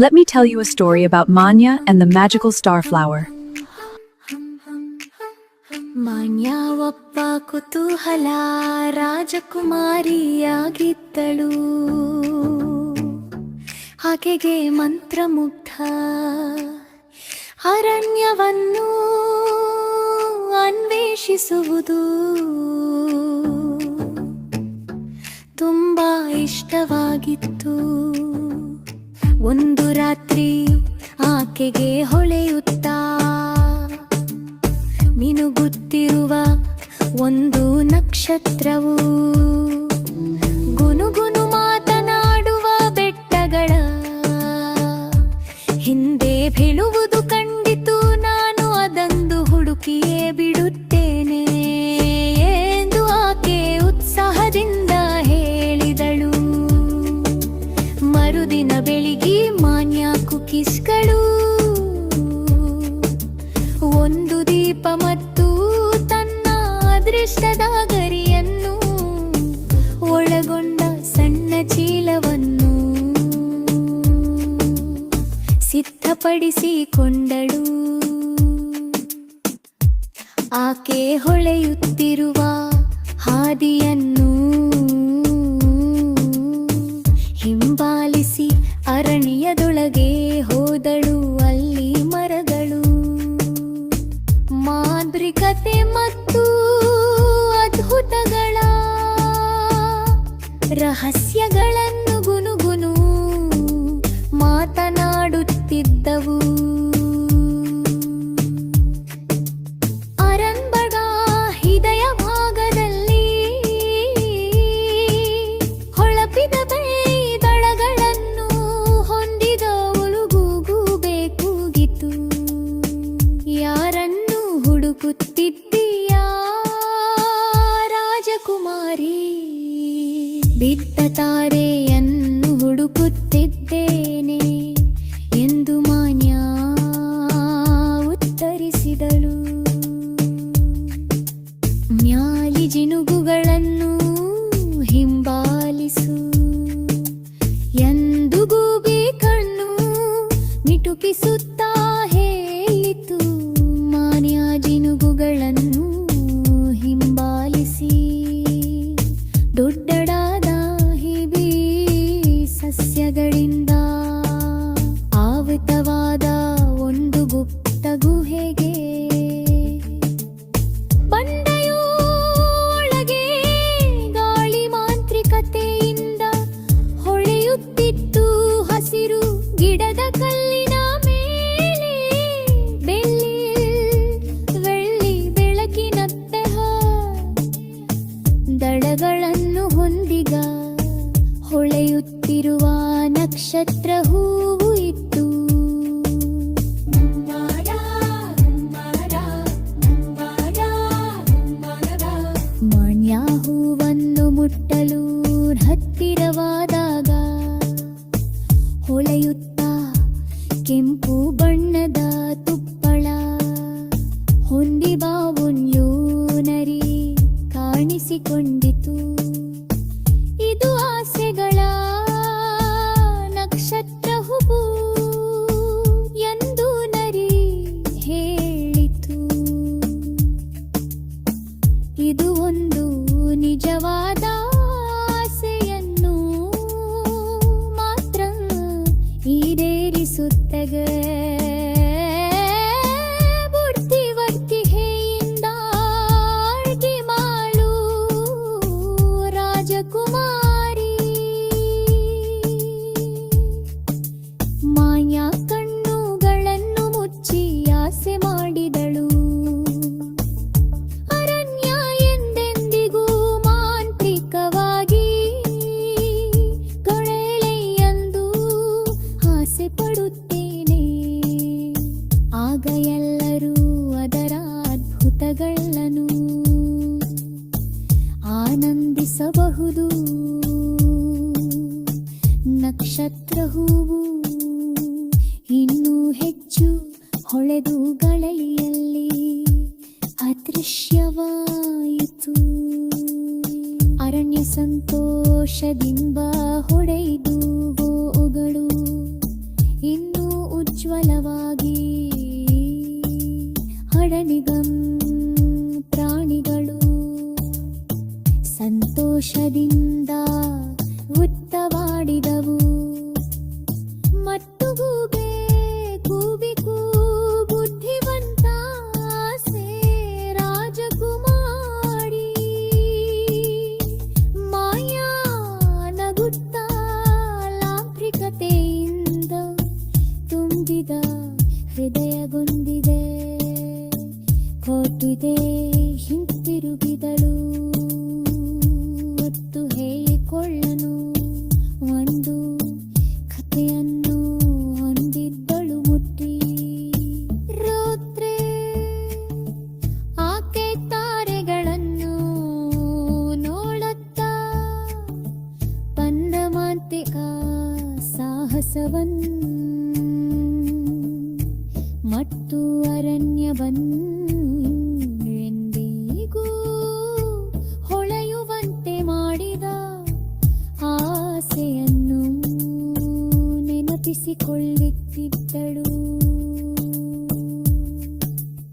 Let me tell you a story about Manya and the magical starflower. ಮಾನ್ಯ ಒಬ್ಬ ಕುತೂಹಲ ರಾಜಕುಮಾರಿಯಾಗಿದ್ದಳು ಆಕೆಗೆ ಮಂತ್ರಮುಗ್ಧ ಅರಣ್ಯವನ್ನು ಅನ್ವೇಷಿಸುವುದು ತುಂಬಾ ಇಷ್ಟವಾಗಿತ್ತು ಒಂದು ರಾತ್ರಿ ಆಕೆಗೆ ಹೊಳೆಯುತ್ತಾ. ಮಿನುಗುತ್ತಿರುವ ಒಂದು ನಕ್ಷತ್ರವು ಗುನುಗುನು ಮಾತನಾಡುವ ಬೆಟ್ಟಗಳ ಹಿಂದೆ ಬೀಳುವುದು. ಸಿದ್ಧಪಡಿಸಿಕೊಂಡಳು. ಆಕೆ ಹೊಳೆಯುತ್ತಿರುವ ಹಾದಿಯನ್ನು ಹಿಂಬಾಲಿಸಿ ಅರಣ್ಯದೊಳಗೆ ಹೋದಳು. ಅಲ್ಲಿ ಮರಗಳು ಮಾಂತ್ರಿಕತೆ ಮತ್ತು ಅದ್ಭುತಗಳ ರಹಸ್ಯಗಳನ್ನು ಬಿಟ್ಟ ತಾರೆಯನ್ನು ಹುಡುಕುತ್ತಿದ್ದೇನೆ ಎಂದು ಮಾನ್ಯ ಉತ್ತರಿಸಿದಳು. ಮ್ಯಾಲಿ ಜಿನುಗುಗಳನ್ನು ಹಿಂಬಾಲಿಸು. ಎಂದು ಗೂಬೆ ಕಣ್ಣು ನಿಟುಕಿಸುತ್ತಾ ಹೊಳೆಯುತ್ತಿರುವ ನಕ್ಷತ್ರ ಹೂವು ಇತ್ತು ಮಣ್ಯ ಹೂವನ್ನು ಮುಟ್ಟಲು ಹತ್ತಿರವಾದಾಗ ಹೊಳೆಯುತ್ತಾ ಕೆಂಪು ಬಣ್ಣದ ತುಪ್ಪಳ ಹೊಂದಿಬಾವುನ್ಯೂ ನರಿ ಅದ್ಭುತಗಳನ್ನು ಆನಂದಿಸಬಹುದು. ನಕ್ಷತ್ರ ಹೂವು ಇನ್ನೂ ಹೆಚ್ಚು ಹೊಳೆದು ಗಳಲಿಯಲ್ಲಿ ಅದೃಶ್ಯವಾಯಿತು. ಅರಣ್ಯ ಸಂತೋಷದಿಂದ ಸಂತೋಷದಿಂದ ಉತ್ತವಾಡಿದವು ಮತ್ತುಗೂಬೆ ಕೂಬಿಕೂ ಬುದ್ಧಿವಂತ ರಾಜಕುಮಾರಿ. ಮಾಯಾ ನಗುತ್ತ ಲಾಂತ್ರಿಕತೆಯಿಂದ ತುಂಬಿದ ಹೃದಯಗೊಂದಿದೆ. ಕೋಟಿದೆ ಹಿಂತಿರುಗಿದಳು. कार्तिका साहसवन् मु अरण्यवन्।